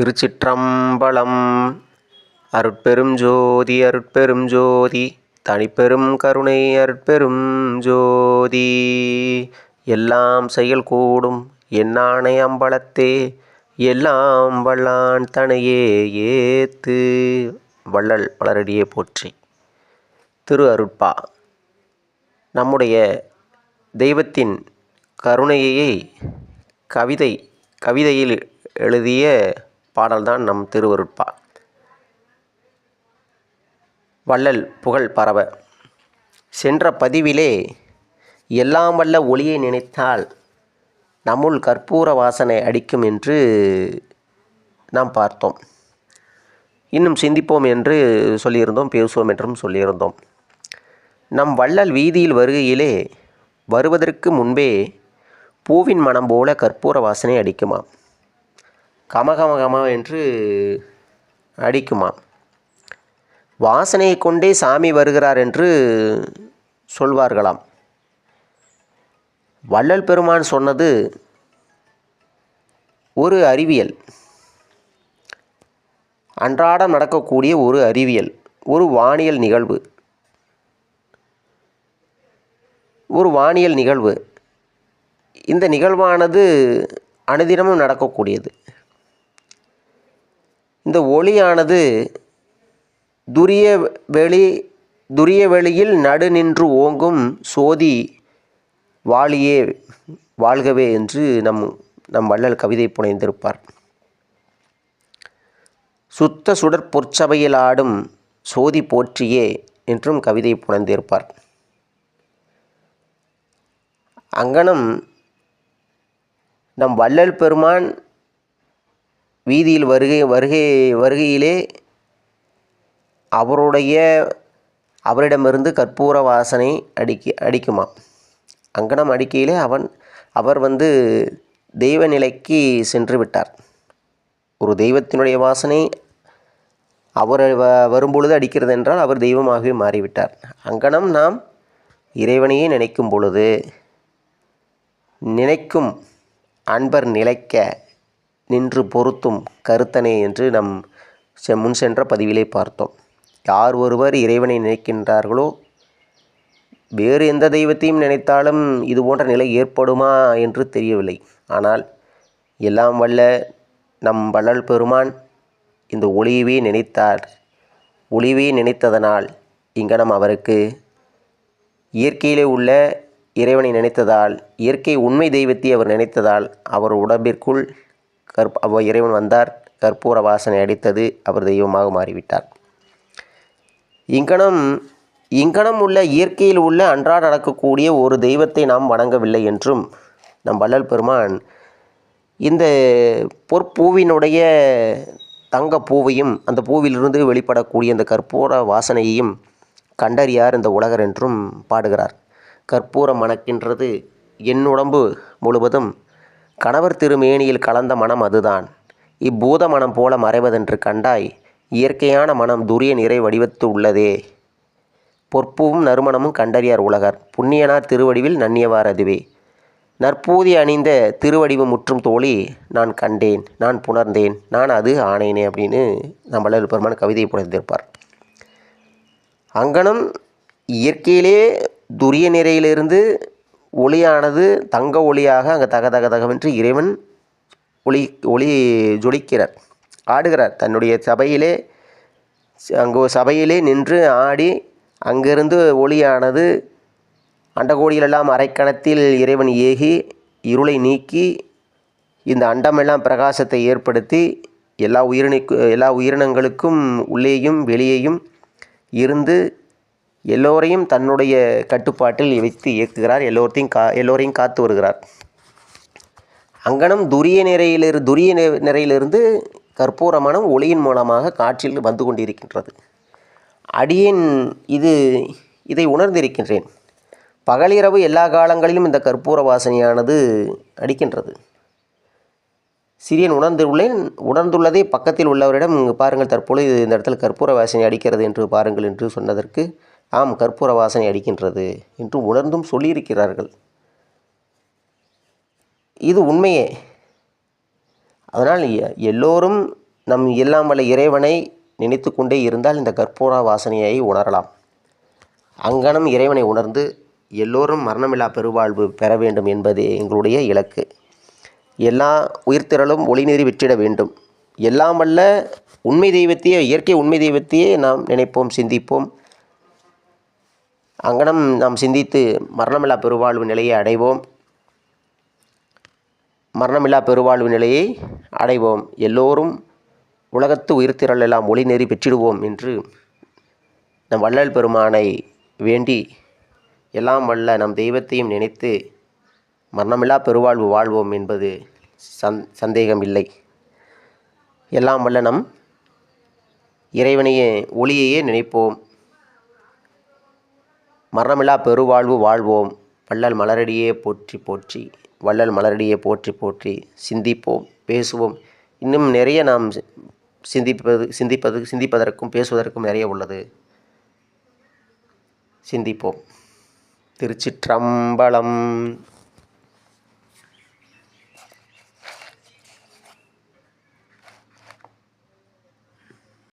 திருச்சிற்றம்பலம். அருட்பெரும் ஜோதி அருட்பெரும் ஜோதி. தனிப்பெரும் கருணை அருட்பெரும் ஜோதி. எல்லாம் செயல் கூடும் என்னானை அம்பலத்தே. எல்லாம் வல்லான் தனையே ஏத்து. வள்ளல் வளரடியே போற்றி. திரு அருட்பா நம்முடைய தெய்வத்தின் கருணையை கவிதை கவிதையில் எழுதிய பாடல்தான் நம் திருவருட்பா. வள்ளல் புகழ் பரவ. சென்ற பதிவிலே எல்லாம் வல்ல ஒளியை நினைத்தால் நம்முள் கற்பூர வாசனை அடிக்கும் என்று நாம் பார்த்தோம். இன்னும் சிந்திப்போம் என்று சொல்லியிருந்தோம் பேசுவோம் என்றும் சொல்லியிருந்தோம். நம் வள்ளல் வீதியில் வருகையிலே வருவதற்கு முன்பே பூவின் மனம் போல கற்பூர வாசனை அடிக்குமாம். கமகமகம என்று அடிக்குமாம் வாசனையை கொண்டே சாமி வருகிறார் என்று சொல்வார்களாம். வள்ளல் பெருமான் சொன்னது ஒரு அறிவியல். அன்றாடம் நடக்கக்கூடிய ஒரு அறிவியல் ஒரு வானியல் நிகழ்வு. ஒரு வானியல் நிகழ்வு. இந்த நிகழ்வானது அனுதினமும் நடக்கக்கூடியது. இந்த ஒளியானது துரிய வெளி துரிய வெளியில் நடு நின்று ஓங்கும் சோதி வாழியே வாழ்கவே என்று நம் நம் வள்ளல் கவிதை புனைந்திருப்பார். சுத்த சுடற் பொற்சபையில் ஆடும் சோதி போற்றியே என்றும் கவிதை புனைந்திருப்பார். அங்கனம் நம் வள்ளல் பெருமான் வீதியில் வருகை வருகை வருகையிலே அவருடைய அவரிடமிருந்து கற்பூர வாசனை அடிக்க அடிக்குமாம். அங்கனம் அடிக்கையிலே அவன் அவர் வந்து தெய்வ நிலைக்கு சென்று விட்டார். ஒரு தெய்வத்தினுடைய வாசனை அவர் வ வரும்பொழுது அடிக்கிறது என்றால் அவர் தெய்வமாகவே மாறிவிட்டார். அங்கனம் நாம் இறைவனையே நினைக்கும் பொழுது நினைக்கும் அன்பர் நிலைக்க நின்று பொருத்தும் கருத்தனே என்று நம் செ முன் சென்ற பதிவிலே பார்த்தோம். யார் ஒருவர் இறைவனை நினைக்கின்றார்களோ வேறு எந்த தெய்வத்தையும் நினைத்தாலும் இது போன்ற நிலை ஏற்படுமா என்று தெரியவில்லை. ஆனால் எல்லாம் வல்ல நம் வள்ளல் பெருமான் இந்த ஒளியவே நினைத்தார். ஒளிவே நினைத்ததனால் இங்கனம் அவருக்கு இயற்கையிலே உள்ள இறைவனை நினைத்ததால் இயற்கை உண்மை தெய்வத்தை அவர் நினைத்ததால் அவர் உடம்பிற்குள் கற்ப அவ்வ இறைவன் வந்தார் கற்பூர வாசனை அடித்தது அவர் தெய்வமாக மாறிவிட்டார். இங்கனம் இங்கனம் உள்ள இயற்கையில் உள்ள அன்றாட நடக்கக்கூடிய ஒரு தெய்வத்தை நாம் வணங்கவில்லை என்றும் நம் வள்ளல் பெருமான் இந்த பொற்பூவினுடைய தங்க பூவையும் அந்த பூவிலிருந்து வெளிப்படக்கூடிய அந்த கற்பூர வாசனையையும் கண்டறியார் இந்த உலகர் என்றும் பாடுகிறார். கற்பூரம் மணக்கின்றது என் உடம்பு முழுவதும் கணவர் திருமேனியில் கலந்த மனம் அதுதான். இப்பூத மனம் போல மறைவதென்று கண்டாய் இயற்கையான மனம் துரிய நிறை வடிவத்து உள்ளதே. பொற்பூவும் நறுமணமும் கண்டறியார் உலகர். புண்ணியனார் திருவடிவில் நன்னியவார் அதுவே. நற்பூதி அணிந்த திருவடிவு முற்றும் தோழி நான் கண்டேன் நான் புணர்ந்தேன் நான் அது ஆனேனே அப்படின்னு நம்மள பெருமான் கவிதையை புனைந்திருப்பார் அங்கனம் இயற்கையிலே துரிய நிறையிலிருந்து ஒளியானது தங்க ஒளியாக அங்கே தக தக தகவென்று இறைவன் ஒளி ஒளி ஜொலிக்கிறார் ஆடுகிறார். தன்னுடைய சபையிலே அங்கு சபையிலே நின்று ஆடி அங்கிருந்து ஒளியானது அண்டகோடியிலெல்லாம் அரைக்கணத்தில் இறைவன் ஏகி இருளை நீக்கி இந்த அண்டமெல்லாம் பிரகாசத்தை ஏற்படுத்தி எல்லா உயிரினுக்கு எல்லா உயிரினங்களுக்கும் உள்ளேயும் வெளியேயும் இருந்து எல்லோரையும் தன்னுடைய கட்டுப்பாட்டில் வைத்து இயக்குகிறார். எல்லோர்த்தையும் கா எல்லோரையும் காத்து வருகிறார். அங்கனம் துரிய நிறையிலிரு துரிய நிறையிலிருந்து கற்பூர மனம் ஒளியின் மூலமாக காற்றில் வந்து கொண்டிருக்கின்றது. அடியேன் இது இதை உணர்ந்திருக்கின்றேன். பகலிரவு எல்லா காலங்களிலும் இந்த கற்பூர வாசனையானது அடிக்கின்றது. சிறியன் உணர்ந்துள்ளேன் உணர்ந்துள்ளதே பக்கத்தில் உள்ளவரிடம் இங்கு பாருங்கள் தற்பொழுது இந்த இடத்துல கற்பூர வாசனை அடிக்கிறது என்று பாருங்கள் என்று சொன்னதற்கு ஆம் கற்பூர வாசனை அடிக்கின்றது என்று உணர்ந்தும் சொல்லியிருக்கிறார்கள். இது உண்மையே. அதனால் எ- எல்லோரும் நம் எல்லாம் வல்ல இறைவனை நினைத்து கொண்டே இருந்தால் இந்த கற்பூர வாசனையை உணரலாம். அங்கனம் இறைவனை உணர்ந்து எல்லோரும் மரணமில்லா பெருவாழ்வு பெற வேண்டும் என்பதே எங்களுடைய இலக்கு. எல்லா உயிர்த்திரளும் ஒளிநெறி வெற்றிட வேண்டும். எல்லாம் வல்ல உண்மை தெய்வத்தையே இயற்கை உண்மை தெய்வத்தையே நாம் நினைப்போம் சிந்திப்போம். அங்கனம் நாம் சிந்தித்து மரணமில்லா பெருவாழ்வு நிலையை அடைவோம். மரணமில்லா பெருவாழ்வு நிலையை அடைவோம். எல்லோரும் உலகத்து உயிர்த்திரள் எல்லாம் ஒளி நெறி பெற்றிடுவோம் என்று நம் வள்ளல் பெருமானை வேண்டி எல்லாம் வல்ல நம் தெய்வத்தையும் நினைத்து மரணமில்லா பெருவாழ்வு வாழ்வோம் என்பது சந் சந்தேகம் இல்லை எல்லாம் வல்ல நம் இறைவனையே ஒளியையே நினைப்போம். மரணமில்லா பெருவாழ்வு வாழ்வோம். வள்ளல் மலரடியே போற்றி போற்றி வள்ளல் மலரடியே போற்றி போற்றி சிந்திப்போம் பேசுவோம். இன்னும் நிறைய நாம் சி- சிந்திப்பது சிந்திப்பது சிந்திப்பதற்கும் பேசுவதற்கும் நிறைய உள்ளது. சிந்திப்போம். திருச்சிற்றம்பலம்.